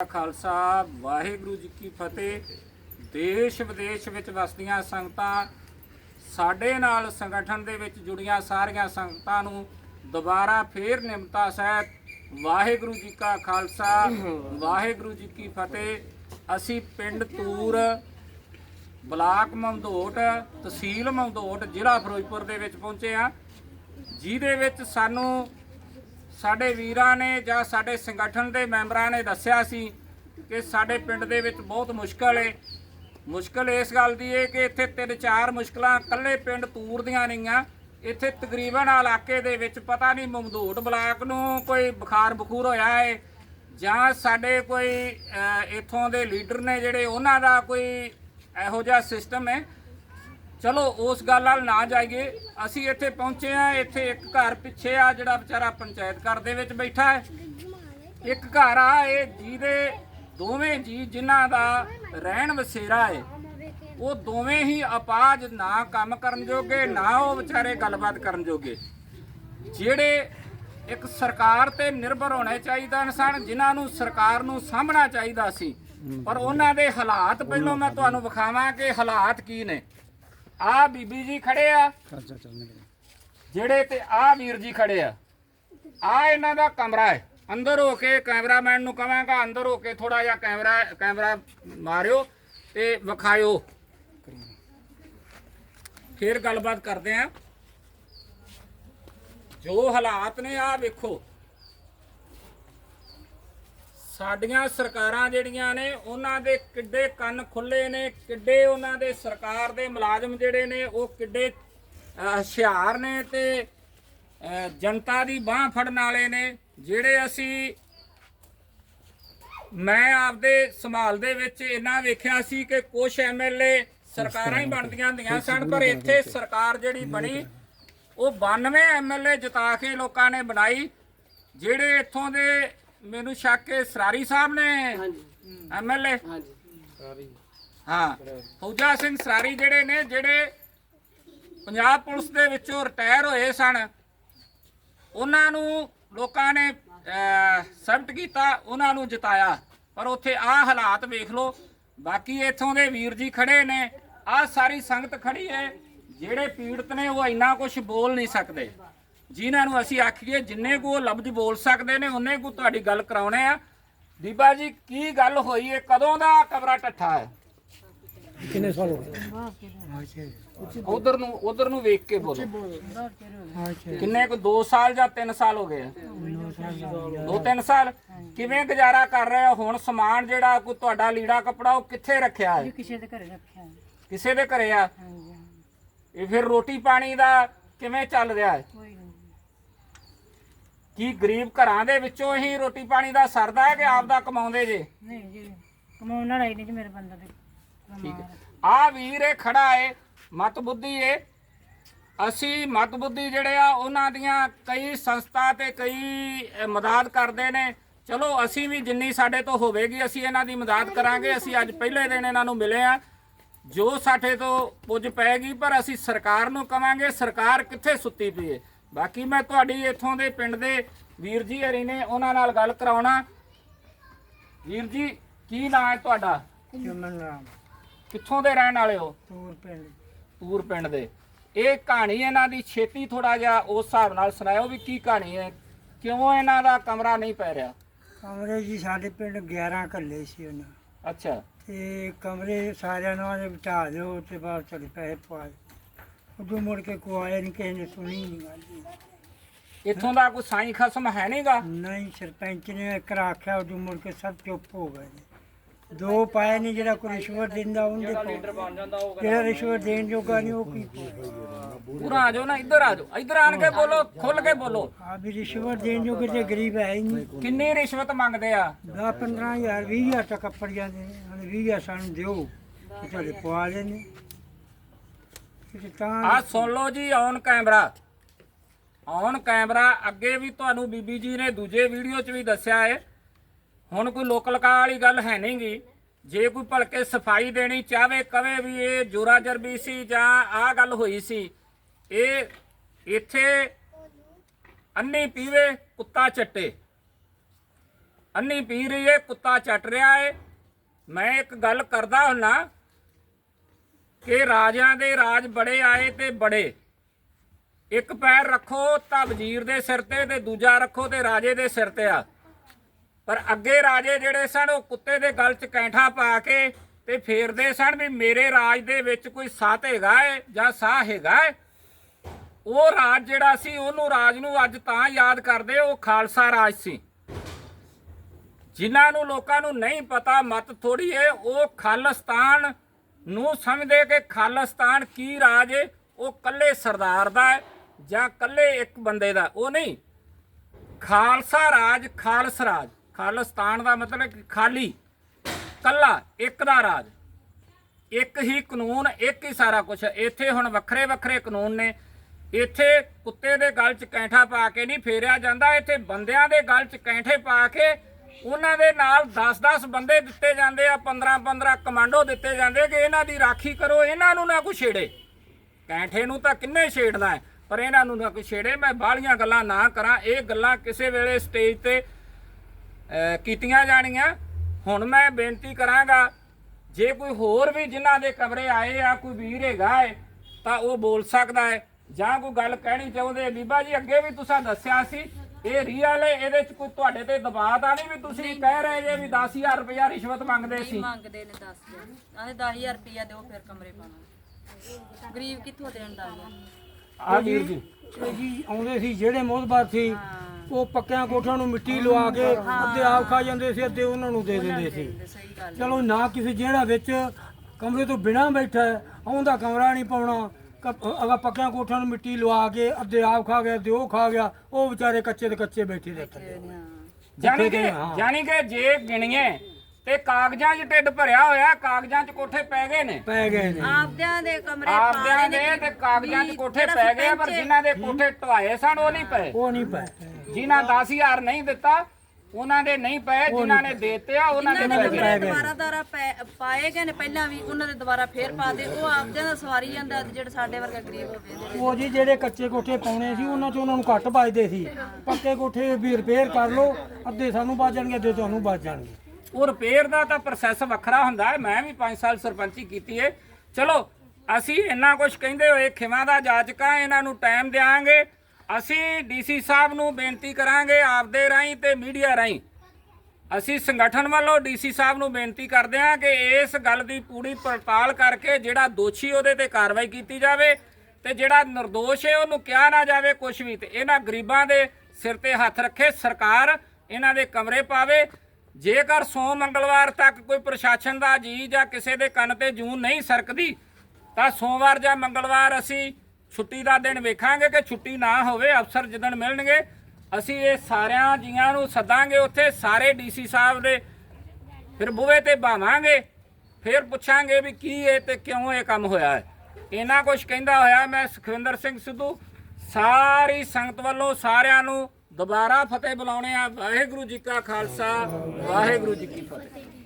ਕਾ ਖਾਲਸਾ, ਵਾਹਿਗੁਰੂ ਜੀ ਕੀ ਫਤਿਹ। ਦੇਸ਼ ਵਿਦੇਸ਼ ਵਿੱਚ ਵਸਦੀਆਂ ਸੰਗਤਾਂ ਸਾਡੇ ਨਾਲ ਸੰਗਠਨ ਦੇ ਵਿੱਚ ਜੁੜੀਆਂ ਸਾਰੀਆਂ ਸੰਗਤਾਂ ਨੂੰ ਦੁਬਾਰਾ ਫੇਰ ਨਿਮਤਾ ਸਹਿਤ ਵਾਹਿਗੁਰੂ ਜੀ ਕਾ ਖਾਲਸਾ, ਵਾਹਿਗੁਰੂ ਜੀ ਕੀ ਫਤਿਹ। ਅਸੀਂ ਪਿੰਡ ਤੂਰ, ਬਲਾਕ ਮਮਦੋਟ, ਤਹਿਸੀਲ ਮਮਦੋਟ, ਜ਼ਿਲ੍ਹਾ ਫਿਰੋਜ਼ਪੁਰ ਦੇ ਵਿੱਚ ਪਹੁੰਚੇ ਆ ਜਿਹਦੇ ਵਿੱਚ ਸਾਨੂੰ ਸਾਡੇ ਵੀਰਾਂ ਨੇ ਜਾਂ ਸਾਡੇ ਸੰਗਠਨ ਦੇ ਮੈਂਬਰਾਂ ਨੇ ਦੱਸਿਆ ਸੀ ਕਿ ਸਾਡੇ ਪਿੰਡ ਦੇ ਵਿੱਚ ਬਹੁਤ ਮੁਸ਼ਕਲ ਹੈ ਮੁਸ਼ਕਲ ਇਸ ਗੱਲ ਦੀ ਹੈ ਕਿ ਇੱਥੇ ਤਿੰਨ ਚਾਰ ਮੁਸ਼ਕਲਾਂ ਇਕੱਲੇ ਪਿੰਡ ਤੂਰ ਦੀਆਂ ਨਹੀਂ ਆ ਇੱਥੇ ਤਕਰੀਬਨ ਇਲਾਕੇ ਦੇ ਵਿੱਚ ਪਤਾ ਨਹੀਂ ਮਮਦੂਟ ਬਲਾਕ ਨੂੰ ਕੋਈ ਬੁਖਾਰ ਬਖੂਰ ਹੋਇਆ ਹੈ ਜਾਂ ਸਾਡੇ ਕੋਈ ਅਹ, ਇੱਥੋਂ ਦੇ ਲੀਡਰ ਨੇ ਜਿਹੜੇ ਉਹਨਾਂ ਦਾ ਕੋਈ ਇਹੋ ਜਿਹਾ ਸਿਸਟਮ ਹੈ ਚਲੋ, ਉਸ ਗੱਲ ਨਾਲ ਨਾ ਜਾਈਏ। ਅਸੀਂ ਇੱਥੇ ਪਹੁੰਚੇ ਆ ਇੱਥੇ ਇੱਕ ਘਰ ਪਿੱਛੇ ਆ, ਜਿਹੜਾ ਵਿਚਾਰਾ ਪੰਚਾਇਤ ਘਰ ਦੇ ਵਿੱਚ ਬੈਠਾ ਹੈ। ਇੱਕ ਘਰ ਆ, ਇਹ ਜਿਹਦੇ ਦੋਵੇਂ ਜੀ ਜਿਨ੍ਹਾਂ ਦਾ ਰਹਿਣ ਵਸੇਰਾ ਹੈ। ਉਹ ਦੋਵੇਂ ਹੀ ਅਪਾਜ ਨਾ ਕੰਮ ਕਰਨ ਜੋਗੇ, ਨਾ ਉਹ ਵਿਚਾਰੇ ਗੱਲਬਾਤ ਕਰਨ ਜੋਗੇ। ਜਿਹੜੇ ਇੱਕ ਸਰਕਾਰ ਤੇ ਨਿਰਭਰ ਹੋਣੇ ਚਾਹੀਦਾ ਇਨਸਾਨ ਜਿਨ੍ਹਾਂ ਨੂੰ ਸਰਕਾਰ ਨੂੰ ਸਾਹਮਣਾ ਚਾਹੀਦਾ ਸੀ। ਪਰ ਉਹਨਾਂ ਦੇ ਹਾਲਾਤ, ਪਹਿਲਾਂ ਮੈਂ ਤੁਹਾਨੂੰ ਵਿਖਾਵਾਂ ਕਿ ਹਾਲਾਤ ਕੀ ਨੇ। ਆ ਬੀਬੀ ਜੀ ਖੜੇ ਆ। ਜਿਹੜੇ ਤੇ ਆ ਵੀਰ ਜੀ ਖੜੇ ਆ। ਆ ਇਹਨਾਂ ਦਾ ਕਮਰਾ ਹੈ। ਅੰਦਰ ਹੋ ਕੇ ਕੈਮਰਾਮੈਨ ਨੂੰ ਕਹਾਂਗਾ ਅੰਦਰ ਹੋ ਕੇ ਥੋੜਾ ਜਿਹਾ ਕੈਮਰਾ ਕੈਮਰਾ ਮਾਰਿਓ ਤੇ ਵਿਖਾਇਓ। ਫਿਰ ਗੱਲਬਾਤ ਕਰਦੇ ਆ। ਜੋ ਹਾਲਾਤ ਨੇ ਆ ਵੇਖੋ। ਸਾਡੀਆਂ ਸਰਕਾਰਾਂ ਜਿਹੜੀਆਂ ਨੇ ਉਹਨਾਂ ਦੇ ਕਿੱਡੇ ਕੰਨ ਖੁੱਲੇ ਨੇ ਕਿੱਡੇ ਉਹਨਾਂ ਦੇ ਸਰਕਾਰ ਦੇ ਮੁਲਾਜ਼ਮ ਜਿਹੜੇ ਨੇ ਉਹ ਕਿੱਡੇ ਹੁਸ਼ਿਆਰ ਨੇ ਤੇ ਜਨਤਾ ਦੀ ਬਾਹ ਫੜਨ ਵਾਲੇ ਨੇ ਜਿਹੜੇ ਅਸੀਂ ਮੈਂ ਆਪਦੇ ਸੰਭਾਲ ਦੇ ਵਿੱਚ ਇਹਨਾਂ ਵੇਖਿਆ ਸੀ ਕਿ ਕੁਝ ਐਮਐਲਏ ਸਰਕਾਰਾਂ ਹੀ ਬਣਦੀਆਂ ਹੁੰਦੀਆਂ ਸਨ ਪਰ ਇੱਥੇ ਸਰਕਾਰ ਜਿਹੜੀ ਬਣੀ ਉਹ 92 ਐਮਐਲਏ ਜਿਤਾ ਕੇ ਲੋਕਾਂ ਨੇ ਬਣਾਈ ਜਿਹੜੇ ਇੱਥੋਂ ਦੇ ਮੈਨੂੰ ਸ਼ੱਕ ਹੈ ਸਰਾਰੀ ਸਾਹਿਬ ਨੇ। ਐਮਐਲਏ ਹਾਂ। ਫੌਜਾ ਸਿੰਘ ਸਰਾਰੀ ਜਿਹੜੇ ਨੇ ਜਿਹੜੇ ਪੰਜਾਬ ਪੁਲਿਸ ਦੇ ਵਿੱਚੋਂ ਰਿਟਾਇਰ ਹੋਏ ਸਨ ਉਹਨਾਂ ਨੂੰ ਲੋਕਾਂ ਨੇ ਸਬਟ ਕੀਤਾ ਉਹਨਾਂ ਨੂੰ ਜਿਤਾਇਆ। ਪਰ ਉੱਥੇ ਆਹ ਹਾਲਾਤ ਵੇਖ ਲਓ। ਬਾਕੀ ਇੱਥੋਂ ਦੇ ਵੀਰ ਜੀ ਖੜੇ ਨੇ। ਆਹ ਸਾਰੀ ਸੰਗਤ ਖੜੀ ਹੈ। ਜਿਹੜੇ ਪੀੜਤ ਨੇ ਉਹ ਇੰਨਾ ਕੁਝ ਬੋਲ ਨਹੀਂ ਸਕਦੇ। ਜਿਨ੍ਹਾਂ ਨੂੰ ਅਸੀਂ ਆਖੀਏ ਜਿੰਨੇ ਕੋ ਉਹ ਲਫ਼ਜ਼ ਬੋਲ ਸਕਦੇ ਨੇ ਉਹਨੇ ਕੋ ਤੁਹਾਡੀ ਗੱਲ ਕਰਾਉਣੇ ਆ। ਬੀਬਾ ਜੀ ਕੀ ਗੱਲ ਹੋਈ ਹੈ ਕਦੋਂ ਦਾ ਕਮਰਾ ਟੱਠਾ ਹੈ? ਕਿੰਨੇ ਸਾਲ ਹੋ ਗਏ? ਉਧਰ ਨੂੰ ਉਧਰ ਨੂੰ ਵੇਖ ਕੇ ਬੋਲੋ। ਕਿੰਨੇ ਕੁ 2 ਸਾਲ ਜਾਂ 3 ਸਾਲ ਹੋ ਗਏ ਆ? ਦੋ ਤਿੰਨ ਸਾਲ। ਕਿਵੇਂ ਗੁਜ਼ਾਰਾ ਕਰ ਰਹੇ ਹੋ? ਹੁਣ ਸਮਾਨ ਜਿਹੜਾ ਕੋਈ ਤੁਹਾਡਾ ਲੀੜਾ ਕਪੜਾ ਉਹ ਕਿੱਥੇ ਰੱਖਿਆ ਹੈ? ਕਿਸੇ ਦੇ ਘਰੇ ਰੱਖਿਆ ਹੈ। ਕਿਸੇ ਦੇ ਘਰੇ ਆ। ਇਹ ਫਿਰ ਰੋਟੀ ਪਾਣੀ ਦਾ ਕਿਵੇਂ ਚੱਲ ਰਿਹਾ ਹੈ? ਕੀ ਗਰੀਬ ਘਰਾਂ ਦੇ ਵਿੱਚੋਂ ਹੀ ਰੋਟੀ ਪਾਣੀ ਦਾ ਸਰਦਾ ਹੈ ਕਿ ਆਪ ਦਾ ਕਮਾਉਂਦੇ ਜੇ? ਨਹੀਂ ਜੀ ਕਮਾਉਣ ਵਾਲਾ ਹੀ ਨਹੀਂ ਜੀ ਮੇਰੇ ਬੰਦੇ ਦੇ। ਠੀਕ ਹੈ। ਆ ਵੀਰ ਇਹ ਖੜਾ ਏ ਮਤ ਬੁੱਧੀ ਏ। ਅਸੀਂ ਮਤ ਬੁੱਧੀ ਜਿਹੜੇ ਆ ਉਹਨਾਂ ਦੀਆਂ ਕਈ ਸੰਸਥਾ ਤੇ ਕਈ ਮਦਦ ਕਰਦੇ ਨੇ। ਚਲੋ ਅਸੀਂ ਵੀ ਜਿੰਨੀ ਸਾਡੇ ਤੋਂ ਹੋਵੇਗੀ ਅਸੀਂ ਇਹਨਾਂ ਦੀ ਮਦਦ ਕਰਾਂਗੇ। ਅਸੀਂ ਅੱਜ ਪਹਿਲੇ ਦਿਨ ਇਹਨਾਂ ਨੂੰ ਮਿਲੇ ਆ। ਜੋ ਸਾਡੇ ਤੋਂ ਪੁੱਜ ਪਏਗੀ ਪਰ ਅਸੀਂ ਸਰਕਾਰ ਨੂੰ ਕਵਾਂਗੇ ਸਰਕਾਰ ਕਿੱਥੇ ਸੁੱਤੀ ਪਈ ਏ? ਬਾਕੀ ਮੈਂ ਤੁਹਾਡੀ ਇੱਥੋਂ ਦੇ ਪਿੰਡ ਦੇ ਵੀਰ ਜੀ ਹਰੀ ਨੇ ਉਹਨਾਂ ਨਾਲ ਗੱਲ ਕਰਾਉਣਾ। ਵੀਰ ਜੀ ਕੀ ਨਾਂ ਹੈ ਤੁਹਾਡਾ? ਚਮਨ ਰਾਮ। ਕਿੱਥੋਂ ਦੇ ਰਹਿਣ ਵਾਲੇ ਹੋ? ਤੂਰ ਪਿੰਡ। ਪੂਰ ਪਿੰਡ ਦੇ। ਇਹ ਕਹਾਣੀ ਇਹਨਾਂ ਦੀ ਛੇਤੀ ਥੋੜਾ ਜਿਹਾ ਉਸ ਹਿਸਾਬ ਨਾਲ ਸੁਣਾਇਓ ਵੀ ਕੀ ਕਹਾਣੀ ਹੈ। ਕਿਉਂ ਇਹਨਾਂ ਦਾ ਕਮਰਾ ਨਹੀਂ ਪੈ ਰਿਹਾ? ਕਮਰੇ ਜੀ ਸਾਡੇ ਪਿੰਡ 11 ਕੱਲੇ ਸੀ ਉਹਨਾਂ। ਅੱਛਾ। ਤੇ ਕਮਰੇ ਸਾਰਿਆਂ ਨੂੰ ਬਚਾ ਦਿਓ ਤੇ ਬਾਅਦ ਚਲੇ ਪੈਸੇ ਪਵਾ ਦਿਓ। ਉਦੋਂ ਮੁੜ ਕੇ ਕੋਈ ਆਇਆ ਨਹੀਂ ਕਿਸੇ ਨੇ ਸੁਣੀ ਨਹੀਂ ਗੱਲ ਜੀ। ਇੱਥੋਂ ਦਾ ਕੋਈ ਸਾਈਂ ਖਸਮ ਹੈ ਨਹੀਂਗਾ? ਨਹੀਂ ਸਰਪੰਚ ਨੇ ਇੱਕ ਆਖਿਆ ਉਦੋਂ ਮੁੜ ਕੇ ਸਭ ਚੁੱਪ ਹੋ ਗਏ ਨੇ। ਦੋ ਪਾਏ ਨਹੀਂ ਜਿਹੜਾ ਕੋਈ ਰਿਸ਼ਵਤ ਦਿੰਦਾ ਉਹਦੇ ਕੋਲ। ਜਿਹੜਾ ਰਿਸ਼ਵਤ ਦੇਣ ਜੋਗਾ ਨਹੀਂ ਉਹ ਕੀ ਪੂਰਾ ਆ ਜਾਓ ਨਾ ਇੱਧਰ ਆ ਜਾਓ। ਇੱਧਰ ਆਣ ਕੇ ਬੋਲੋ ਖੁੱਲ ਕੇ ਬੋਲੋ। ਆ ਵੀ ਰਿਸ਼ਵਤ ਦੇਣ ਜੋਗੇ ਤੇ ਗਰੀਬ ਹੈ ਹੀ ਨਹੀਂ। ਕਿੰਨੀ ਰਿਸ਼ਵਤ ਮੰਗਦੇ ਆ? 10 15000 20000 ਤੱਕ ਕੱਪੜ ਜਾਂਦੇ ਨੇ ਹੁਣ 20000 ਸਾਨੂੰ ਦਿਓ। ਤੇ ਤੁਹਾਡੇ ਪਵਾ ਤਾਂ ਆ ਸੁਣ ਲਓ ਜੀ ਔਨ ਕੈਮਰਾ। ਔਨ ਕੈਮਰਾ, ਅੱਗੇ ਵੀ ਤੁਹਾਨੂੰ ਬੀਬੀ ਜੀ ਨੇ ਦੂਜੇ ਵੀਡੀਓ 'ਚ ਵੀ ਦੱਸਿਆ ਹੈ ਹੁਣ ਕੋਈ ਲੋਕਲ ਲਕਾ ਵਾਲੀ ਗੱਲ ਹੈ ਨਹੀਂਗੀ ਜੇ ਕੋਈ ਭਲਕੇ ਸਫ਼ਾਈ ਦੇਣੀ ਚਾਹਵੇ, ਕਵੇ ਵੀ ਇਹ ਜੋਰਾ ਜਰਬੀ ਸੀ ਜਾਂ ਆਹ ਗੱਲ ਹੋਈ ਸੀ। ਇਹ ਇੱਥੇ ਅੰਨੀ ਪੀਵੇ ਕੁੱਤਾ ਚੱਟੇ। ਅੰਨੀ ਪੀ ਰਹੀ ਏ, ਕੁੱਤਾ ਚੱਟ ਰਿਹਾ ਏ। ਮੈਂ ਇੱਕ ਗੱਲ ਕਰਦਾ ਹੁੰਨਾ ਕਿ ਰਾਜਿਆਂ ਦੇ ਰਾਜ ਬੜੇ ਆਏ ਤੇ ਬੜੇ। ਇੱਕ ਪੈਰ ਰੱਖੋ ਤਾਂ ਵਜ਼ੀਰ ਦੇ ਸਿਰ ਤੇ ਤੇ ਦੂਜਾ ਰੱਖੋ ਤੇ ਰਾਜੇ ਦੇ ਸਿਰ ਤੇ ਆ। ਪਰ ਅੱਗੇ ਰਾਜੇ ਜਿਹੜੇ ਸਨ, ਉਹ ਕੁੱਤੇ ਦੇ ਗਲ 'ਚ ਕੈਂਠਾ ਪਾ ਕੇ ਤੇ ਫੇਰਦੇ ਸਨ ਵੀ ਮੇਰੇ ਰਾਜ ਦੇ ਵਿੱਚ ਕੋਈ ਸਾਥ ਹੈਗਾ ਏ ਜਾਂ ਸਾਹ ਹੈਗਾ ਏ। ਉਹ ਰਾਜ ਜਿਹੜਾ ਸੀ, ਉਹਨੂੰ ਰਾਜ ਨੂੰ ਅੱਜ ਤਾਂ ਯਾਦ ਕਰਦੇ ਉਹ ਖਾਲਸਾ ਰਾਜ ਸੀ। ਜਿਨ੍ਹਾਂ ਨੂੰ ਲੋਕਾਂ ਨੂੰ ਨਹੀਂ ਪਤਾ ਮਤ ਥੋੜੀ ਏ, ਉਹ ਖਾਲਿਸਤਾਨ ਨੂੰ ਸਮਝਦੇ ਕਿ ਖਾਲਿਸਤਾਨ ਕੀ ਰਾਜ ਏ? ਉਹ ਕੱਲੇ ਸਰਦਾਰ ਦਾ ਹੈ ਜਾਂ ਕੱਲੇ ਇੱਕ ਬੰਦੇ ਦਾ? ਉਹ ਨਹੀਂ। ਖਾਲਸਾ ਰਾਜ, ਖਾਲਸ ਰਾਜ। ਖਾਲਿਸਤਾਨ ਦਾ ਮਤਲਬ ਕਿ ਖਾਲੀ। ਕੱਲਾ ਇੱਕ ਦਾ ਰਾਜ। ਇੱਕ ਹੀ ਕਾਨੂੰਨ, ਇੱਕ ਹੀ ਸਾਰਾ ਕੁਝ ਇੱਥੇ ਹੁਣ ਵੱਖਰੇ ਵੱਖਰੇ ਕਾਨੂੰਨ ਨੇ। ਇੱਥੇ ਕੁੱਤੇ ਦੇ ਗਲ 'ਚ ਕੈਂਠਾ ਪਾ ਕੇ ਨਹੀਂ ਫੇਰਿਆ ਜਾਂਦਾ। ਇੱਥੇ ਬੰਦਿਆਂ ਦੇ ਗਲ 'ਚ ਕੈਂਠੇ ਪਾ ਕੇ ਉਹਨਾਂ ਦੇ ਨਾਲ 10-10 ਬੰਦੇ ਦਿੱਤੇ ਜਾਂਦੇ ਆ 15-15 ਕਮਾਂਡੋ ਦਿੱਤੇ ਜਾਂਦੇ ਕਿ ਇਹਨਾਂ ਦੀ ਰਾਖੀ ਕਰੋ, ਇਹਨਾਂ ਨੂੰ ਨਾ ਕੋਈ ਛੇੜੇ। ਕੈਂਠੇ ਨੂੰ ਤਾਂ ਕਿੰਨੇ ਛੇੜਦਾ ਹੈ, ਪਰ ਇਹਨਾਂ ਨੂੰ ਨਾ ਕੋਈ ਛੇੜੇ। ਮੈਂ ਬਾਹਲੀਆਂ ਗੱਲਾਂ ਨਾ ਕਰਾਂ, ਇਹ ਗੱਲਾਂ ਕਿਸੇ ਵੇਲੇ ਸਟੇਜ ਤੇ ਕੀਤੀਆਂ ਜਾਣੀਆਂ। ਹੁਣ ਮੈਂ ਬੇਨਤੀ ਕਰਾਂਗਾ, ਜੇ ਕੋਈ ਹੋਰ ਵੀ ਜਿਨ੍ਹਾਂ ਦੇ ਕਮਰੇ ਆਏ ਆ, ਕੋਈ ਵੀਰ ਹੈਗਾ ਏ ਤਾਂ ਉਹ ਬੋਲ ਸਕਦਾ ਹੈ। ਜਾਂ ਕੋਈ ਗੱਲ ਕਹਿਣੀ ਚਾਹੁੰਦੇ ਬੀਬਾ ਜੀ, ਅੱਗੇ ਵੀ ਤੁਸੀਂ ਦੱਸਿਆ ਸੀ ਇਹ ਰੀਅਲ ਹੈ ਇਹਦੇ ਚ ਕੋਈ ਤੁਹਾਡੇ ਤੇ ਦਬਾਅ ਤਾਂ ਨਹੀਂ ਵੀ ਤੁਸੀਂ ਕਹਿ ਰਹੇ ਜੇ ਵੀ 10000 ਰੁਪਇਆ ਰਿਸ਼ਵਤ ਮੰਗਦੇ ਸੀ। ਮੰਗਦੇ ਨੇ 10 ਦਿਨ ਆਹੇ 10000 ਰੁਪਇਆ ਦਿਓ ਫਿਰ ਕਮਰੇ ਪਾਣਾ ਗਰੀਬ ਕਿੱਥੋਂ ਦੇਣ ਦਾ ਆ ਵੀਰ ਜੀ। ਇਹ ਜੀ ਆਉਂਦੇ ਸੀ ਜਿਹੜੇ ਮੋਹਤਬਾਰ ਸੀ ਉਹ ਪੱਕਿਆਂ ਕੋਠਿਆਂ ਨੂੰ ਮਿੱਟੀ ਲਵਾ ਕੇ ਅੱਧੇ ਆਪ ਖਾ ਜਾਂਦੇ ਸੀ ਅੱਧੇ ਉਹਨਾਂ ਨੂੰ ਦੇ ਦਿੰਦੇ ਸੀ। ਚਲੋ ਨਾ ਕਿਸੇ ਜਿਹੜਾ ਵਿੱਚ ਕਮਰੇ ਤੋਂ ਬਿਨਾਂ ਬੈਠਾ ਹੈ, ਉਹਦਾ ਕਮਰਾ ਨਹੀਂ ਪਾਉਣਾ। ਅਗਾ ਪੱਕਿਆਂ ਕੋਠਿਆਂ ਨੂੰ ਮਿੱਟੀ ਲਵਾ ਕੇ ਅੱਧੇ ਆਪ ਖਾ ਗਿਆ ਅੱਧੇ ਉਹ ਖਾ ਗਿਆ ਉਹ ਵਿਚਾਰੇ ਕੱਚੇ ਦੇ ਕੱਚੇ ਬੈਠੇ ਰਹੇ ਜਾਨੀ ਕਿ। ਜਾਨੀ ਕਿ ਜੇ ਗਿਣੀਏ ਤੇ ਕਾਗਜ਼ਾਂ 'ਚ ਢਿੱਡ ਭਰਿਆ ਹੋਇਆ ਕਾਗਜ਼ਾਂ 'ਚ ਕੋਠੇ ਪੈ ਗਏ ਨੇ। ਪੈ ਗਏ ਨੇ। ਆਪਦਿਆਂ ਦੇ ਕਮਰੇ ਆਪਦਿਆਂ ਦੇ ਤੇ ਕਾਗਜ਼ਾਂ 'ਚ ਕੋਠੇ ਪੈ ਗਏ ਪਰ ਜਿਨ੍ਹਾਂ ਦੇ ਕੋਠੇ ਢਵਾਏ ਸਨ ਉਹ ਨਹੀਂ ਪਏ। ਉਹ ਨਹੀਂ ਪਏ। ਜਿਨ੍ਹਾਂ 10000 ਨਹੀਂ ਦਿੱਤਾ ਉਹਨਾਂ ਦੇ ਨਹੀਂ ਪਏ ਜਿਨ੍ਹਾਂ ਨੇ ਦੇਤੇ ਆ ਉਹਨਾਂ ਦੇ ਜਿਨ੍ਹਾਂ ਪੈ ਦੇ ਗਏ ਕਮਰੇ ਦੁਬਾਰਾ ਦੁਬਾਰਾ ਪੈ- ਪਾਏ ਗਏ ਨੇ ਪਹਿਲਾਂ ਵੀ ਉਹਨਾਂ ਦੇ ਦੁਬਾਰਾ ਫੇਰ ਪਾ ਦੇ ਉਹ ਆਪਦਿਆਂ ਦਾ ਸਵਾਰੀ ਜਾਂਦਾ ਜਿਹੜੇ ਸਾਡੇ ਵਰਗਾ ਗਰੀਬ ਹੋਵੇ ਉਹ ਜੀ ਜਿਹੜੇ ਕੱਚੇ ਕੋਠੇ ਪਾਉਣੇ ਸੀ ਉਹਨਾਂ 'ਚ ਉਹਨਾਂ ਨੂੰ ਘੱਟ ਵੱਜਦੇ ਸੀ। ਪੱਕੇ ਕੋਠੇ ਵੀ ਰਿਪੇਅਰ ਕਰ ਲਓ ਅੱਧੇ ਸਾਨੂੰ ਬਚ ਜਾਣਗੇ ਅੱਧੇ ਤੁਹਾਨੂੰ ਬਚ ਜਾਣਗੇ। ਉਹ ਰਿਪੇਅਰ ਦਾ ਤਾਂ ਪ੍ਰੋਸੈਸ ਵੱਖਰਾ ਹੁੰਦਾ ਹੈ ਮੈਂ ਵੀ 5 ਸਾਲ ਸਰਪੰਚੀ ਕੀਤੀ ਹੈ ਚਲੋ ਅਸੀਂ ਇੰਨਾ ਕੁਝ ਕਹਿੰਦੇ ਹੋਏ ਖਿਮਾ ਦਾ ਜਾਚਕਾ ਇਹਨਾਂ ਨੂੰ ਟਾਈਮ ਦੇਾਂਗੇ ਅਸੀਂ ਡੀਸੀ ਸਾਹਿਬ ਨੂੰ ਬੇਨਤੀ ਕਰਾਂਗੇ ਆਪਦੇ ਰਾਹੀਂ ਤੇ ਮੀਡੀਆ ਰਾਹੀਂ। ਅਸੀਂ ਸੰਗਠਨ ਵੱਲੋਂ ਡੀਸੀ ਸਾਹਿਬ ਨੂੰ ਬੇਨਤੀ ਕਰਦੇ ਹਾਂ ਕਿ ਇਸ ਗੱਲ ਦੀ ਪੂਰੀ ਪੜਤਾਲ ਕਰਕੇ ਜਿਹੜਾ ਦੋਸ਼ੀ ਉਹਦੇ ਤੇ ਕਾਰਵਾਈ ਕੀਤੀ ਜਾਵੇ ਤੇ ਜਿਹੜਾ નિર્ਦੋਸ਼ ਹੈ ਉਹਨੂੰ ਕਿਹਾ ਨਾ ਜਾਵੇ ਕੁਝ ਵੀ ਤੇ ਇਹਨਾਂ ਗਰੀਬਾਂ ਦੇ ਸਿਰ ਤੇ ਹੱਥ ਰੱਖੇ, ਸਰਕਾਰ ਇਹਨਾਂ ਦੇ ਕਮਰੇ ਪਾਵੇ। ਜੇਕਰ ਸੋਮ ਮੰਗਲਵਾਰ ਤੱਕ ਕੋਈ ਪ੍ਰਸ਼ਾਸਨ ਦਾ ਜੀ ਜਾਂ ਕਿਸੇ ਦੇ ਕੰਨ ਤੇ ਜੂਨ ਨਹੀਂ ਸਰਕਦੀ, ਤਾਂ ਸੋਮਵਾਰ ਜਾਂ ਮੰਗਲਵਾਰ ਅਸੀਂ ਛੁੱਟੀ ਦਾ ਦਿਨ ਵੇਖਾਂਗੇ ਕਿ ਛੁੱਟੀ ਨਾ ਹੋਵੇ, ਅਫਸਰ ਜਿੱਦਣ ਮਿਲਣਗੇ, ਅਸੀਂ ਇਹ ਸਾਰਿਆਂ ਜੀਆਂ ਨੂੰ ਸੱਦਾਂਗੇ ਉੱਥੇ, ਸਾਰੇ ਡੀਸੀ ਸਾਹਿਬ ਦੇ। ਫਿਰ ਬੂਹੇ ਤੇ ਬਾਵਾਂਗੇ, ਫਿਰ ਪੁੱਛਾਂਗੇ ਵੀ ਕੀ ਇਹ ਤੇ ਕਿਉਂ ਇਹ ਕੰਮ ਹੋਇਆ ਹੈ। ਇਹਨਾਂ ਕੁਝ ਕਹਿੰਦਾ ਹੋਇਆ ਮੈਂ ਸੁਖਵਿੰਦਰ ਸਿੰਘ ਸਿੱਧੂ। ਸਾਰੀ ਸੰਗਤ ਵੱਲੋਂ ਸਾਰਿਆਂ ਨੂੰ ਦੁਬਾਰਾ ਫਤਿਹ ਬੁਲਾਉਣੇ ਆ। ਵਾਹਿਗੁਰੂ ਜੀ ਕਾ ਖਾਲਸਾ, ਵਾਹਿਗੁਰੂ ਜੀ ਕੀ ਫਤਿਹ।